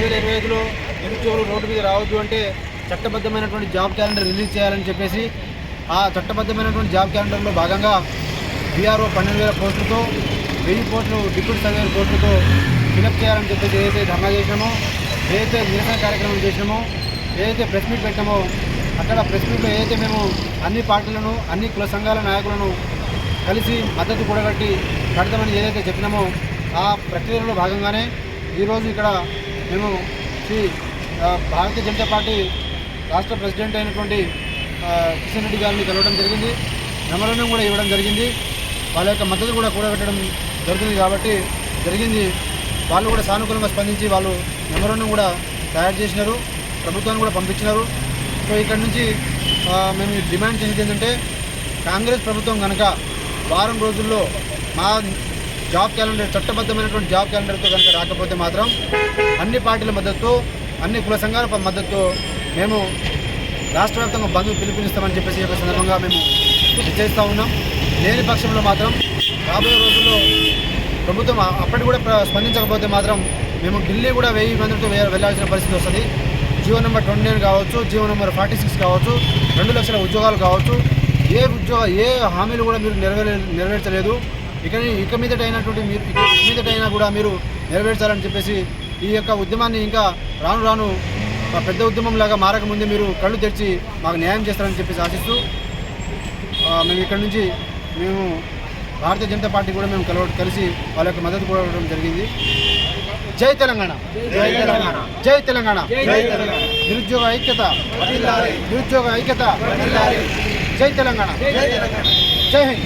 రెండు వేల ఇరవై ఐదులో నిరుద్యోగులు రోడ్డు మీద రావద్దు అంటే చట్టబద్ధమైనటువంటి జాబ్ క్యాలెండర్ రిలీజ్ చేయాలని చెప్పేసి ఆ చట్టబద్ధమైనటువంటి జాబ్ క్యాలెండర్లో భాగంగా బీఆర్ఓ పన్నెండు వేల పోస్టులతో వెయ్యి పోస్టులు డిప్యూటీ సర్వేర్ పోస్టులతో ఫిలప్ చేయాలని చెప్పేసి ఏదైతే ధర్నా చేసినామో ఏదైతే నిరసన కార్యక్రమం చేసినామో ఏదైతే ప్రెస్ మీట్ పెట్టామో అక్కడ ప్రెస్ మీట్లో ఏదైతే మేము అన్ని పార్టీలను అన్ని కుల సంఘాల నాయకులను కలిసి మద్దతు కూడగట్టి కడతామని ఏదైతే చెప్పినామో ఆ ప్రక్రియలో భాగంగానే ఈరోజు ఇక్కడ మేము శ్రీ భారతీయ జనతా పార్టీ రాష్ట్ర ప్రెసిడెంట్ అయినటువంటి కిషన్ రెడ్డి గారిని కలవడం జరిగింది. మెమరణం కూడా ఇవ్వడం జరిగింది. వాళ్ళ యొక్క మద్దతు కూడా కూడగట్టడం జరుగుతుంది కాబట్టి జరిగింది. వాళ్ళు కూడా సానుకూలంగా స్పందించి వాళ్ళు మెమరణం కూడా తయారు చేసినారు. ప్రభుత్వాన్ని కూడా పంపించినారు. సో ఇక్కడ నుంచి మేము డిమాండ్ చేసేది ఏంటంటే కాంగ్రెస్ ప్రభుత్వం కనుక వారం రోజుల్లో మా జాబ్ క్యాలెండర్ చట్టబద్ధమైనటువంటి జాబ్ క్యాలెండర్తో కనుక రాకపోతే మాత్రం అన్ని పార్టీల మద్దతు అన్ని కుల సంఘాల మద్దతు మేము రాష్ట్ర వ్యాప్తంగా బంధు పిలుపునిస్తామని చెప్పేసి ఒక సందర్భంగా మేము చేస్తూ ఉన్నాం. లేని పక్షంలో మాత్రం రాబోయే రోజుల్లో ప్రభుత్వం అప్పటి అప్పటికి కూడా ప్ర- స్పందించకపోతే మాత్రం మేము ఢిల్లీ కూడా వెయ్యి మందితో వే- వెళ్ళాల్సిన పరిస్థితి వస్తుంది. జియో నెంబర్ ట్వంటీ నైన్ కావచ్చు జియో నెంబర్ ఫార్టీ సిక్స్ కావచ్చు రెండు లక్షల ఉద్యోగాలు కావచ్చు. ఏ ఉద్యోగ ఏ హామీలు కూడా మీరు నెరవేర నెరవేర్చలేదు. ఇక ఇక మీదట అయినటువంటి మీరు ఇక మీదట అయినా కూడా మీరు నెరవేర్చాలని చెప్పేసి ఈ యొక్క ఉద్యమాన్ని ఇంకా రాను రాను ఒక పెద్ద ఉద్యమంలాగా మారకముందే మీరు కళ్ళు తెరిచి మాకు న్యాయం చేస్తారని చెప్పేసి ఆశిస్తూ మేము ఇక్కడ నుంచి మేము భారతీయ జనతా పార్టీ కూడా మేము కలవ కలిసి వాళ్ళ యొక్క మద్దతు కూడా జరిగింది. జై తెలంగాణ. జై తెలంగాణ. జై తెలంగాణ. జై తెలంగాణ. నిరుద్యోగ ఐక్యత. నిరుద్యోగ ఐక్యత. జై తెలంగాణ. జై హింద్.